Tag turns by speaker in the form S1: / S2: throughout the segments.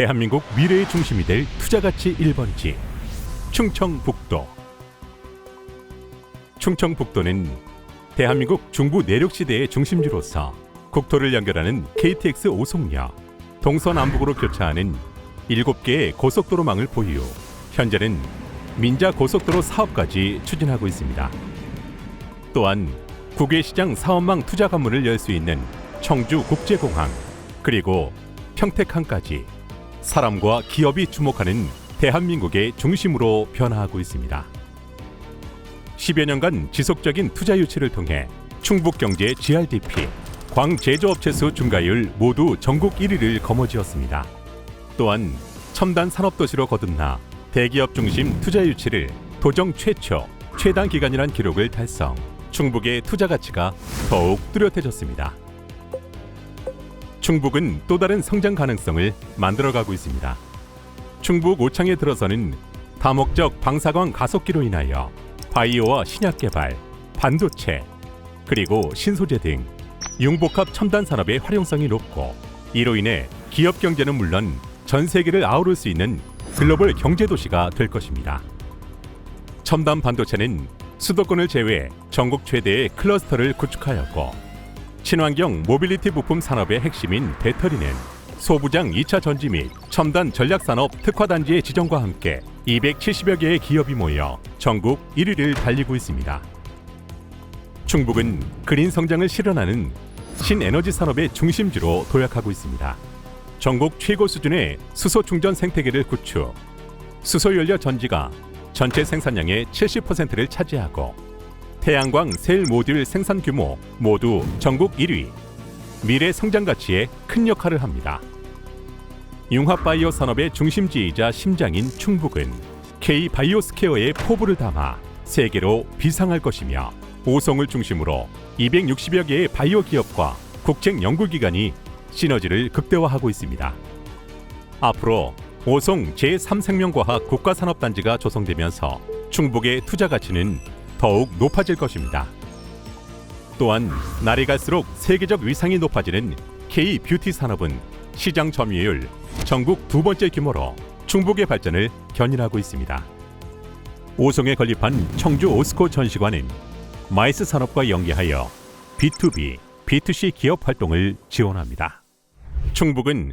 S1: 대한민국 미래의 중심이 될 투자가치 1번지 충청북도 충청북도는 대한민국 중부 내륙 시대의 중심지로서 국토를 연결하는 KTX 오송역, 동서남북으로 교차하는 7개의 고속도로망을 보유. 현재는 민자 고속도로 사업까지 추진하고 있습니다. 또한 국외시장 사업망 투자 관문을 열 수 있는 청주 국제공항 그리고 평택항까지 사람과 기업이 주목하는 대한민국의 중심으로 변화하고 있습니다. 10여 년간 지속적인 투자 유치를 통해 충북 경제 GRDP, 광 제조업체 수 증가율 모두 전국 1위를 거머쥐었습니다. 또한 첨단 산업 도시로 거듭나 대기업 중심 투자 유치를 도정 최초 최단 기간이란 기록을 달성. 충북의 투자 가치가 더욱 뚜렷해졌습니다. 충북은 또 다른 성장 가능성을 만들어가고 있습니다. 충북 오창에 들어서는 다목적 방사광 가속기로 인하여 바이오와 신약 개발, 반도체, 그리고 신소재 등 융복합 첨단 산업의 활용성이 높고 이로 인해 기업 경제는 물론 전 세계를 아우를 수 있는 글로벌 경제 도시가 될 것입니다. 첨단 반도체는 수도권을 제외 전국 최대의 클러스터를 구축하였고 친환경 모빌리티 부품 산업의 핵심인 배터리는 소부장 2차 전지 및 첨단 전략 산업 특화 단지의 지정과 함께 270여 개의 기업이 모여 전국 1위를 달리고 있습니다. 충북은 그린 성장을 실현하는 신에너지 산업의 중심지로 도약하고 있습니다. 전국 최고 수준의 수소 충전 생태계를 구축, 수소 연료 전지가 전체 생산량의 70%를 차지하고 태양광 셀 모듈 생산 규모 모두 전국 1위, 미래 성장 가치에 큰 역할을 합니다. 융합 바이오 산업의 중심지이자 심장인 충북은 K 바이오스케어의 포부를 담아 세계로 비상할 것이며 오송을 중심으로 260여 개의 바이오 기업과 국책 연구기관이 시너지를 극대화하고 있습니다. 앞으로 오송 제3생명과학 국가산업단지가 조성되면서 충북의 투자 가치는 더욱 높아질 것입니다. 또한 날이 갈수록 세계적 위상이 높아지는 K 뷰티 산업은 시장 점유율 전국 두 번째 규모로 충북의 발전을 견인하고 있습니다. 오송에 건립한 청주 오스코 전시관은 마이스 산업과 연계하여 B2B, B2C 기업 활동을 지원합니다. 충북은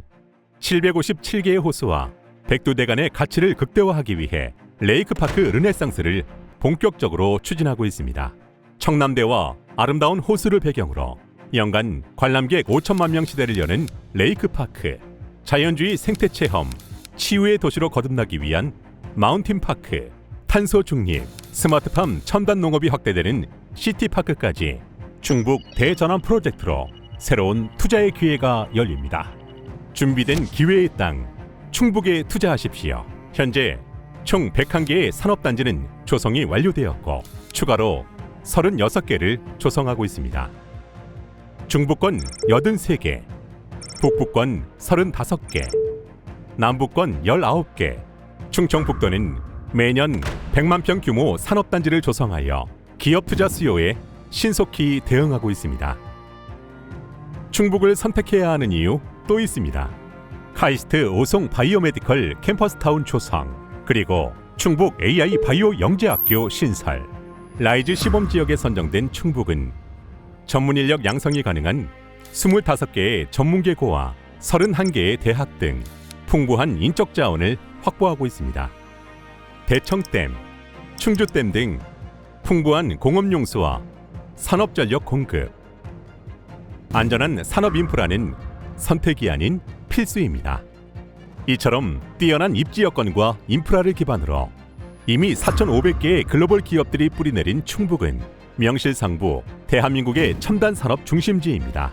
S1: 757개의 호수와 백두대간의 가치를 극대화하기 위해 레이크파크 르네상스를 본격적으로 추진하고 있습니다. 청남대와 아름다운 호수를 배경으로 연간 관람객 5천만 명 시대를 여는 레이크파크, 자연주의 생태체험, 치유의 도시로 거듭나기 위한 마운틴파크, 탄소 중립, 스마트팜 첨단 농업이 확대되는 시티파크까지 충북 대전환 프로젝트로 새로운 투자의 기회가 열립니다. 준비된 기회의 땅, 충북에 투자하십시오. 현재 총 101개의 산업단지는 조성이 완료되었고 추가로 36개를 조성하고 있습니다. 중부권 83개, 북부권 35개, 남부권 19개, 충청북도는 매년 100만 평 규모 산업단지를 조성하여 기업 투자 수요에 신속히 대응하고 있습니다. 충북을 선택해야 하는 이유 또 있습니다. 카이스트 오송 바이오메디컬 캠퍼스타운 조성, 그리고 충북 AI 바이오 영재학교 신설, 라이즈 시범 지역에 선정된 충북은 전문 인력 양성이 가능한 25개의 전문계고와 31개의 대학 등 풍부한 인적 자원을 확보하고 있습니다. 대청댐, 충주댐 등 풍부한 공업용수와 산업전력 공급, 안전한 산업 인프라는 선택이 아닌 필수입니다. 이처럼 뛰어난 입지 여건과 인프라를 기반으로 이미 4,500개의 글로벌 기업들이 뿌리내린 충북은 명실상부 대한민국의 첨단 산업 중심지입니다.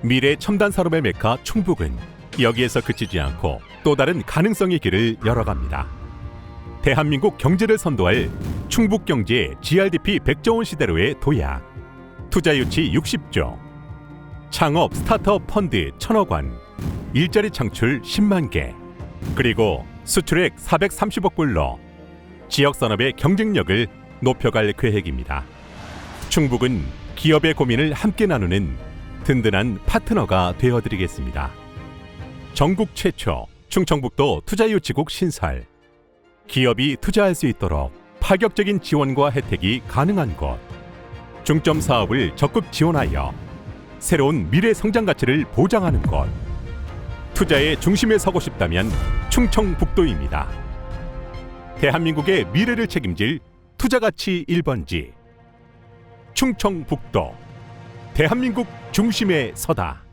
S1: 미래 첨단 산업의 메카 충북은 여기에서 그치지 않고 또 다른 가능성의 길을 열어갑니다. 대한민국 경제를 선도할 충북 경제 GRDP 100조 원 시대로의 도약, 투자 유치 60조, 창업 스타트업 펀드 1천억 원, 일자리 창출 10만 개, 그리고 수출액 430억 불로 지역 산업의 경쟁력을 높여갈 계획입니다. 충북은 기업의 고민을 함께 나누는 든든한 파트너가 되어드리겠습니다. 전국 최초 충청북도 투자유치국 신설 기업이 투자할 수 있도록 파격적인 지원과 혜택이 가능한 곳 중점 사업을 적극 지원하여 새로운 미래 성장 가치를 보장하는 곳 투자의 중심에 서고 싶다면 충청북도입니다. 대한민국의 미래를 책임질 투자가치 1번지 충청북도 대한민국 중심에 서다.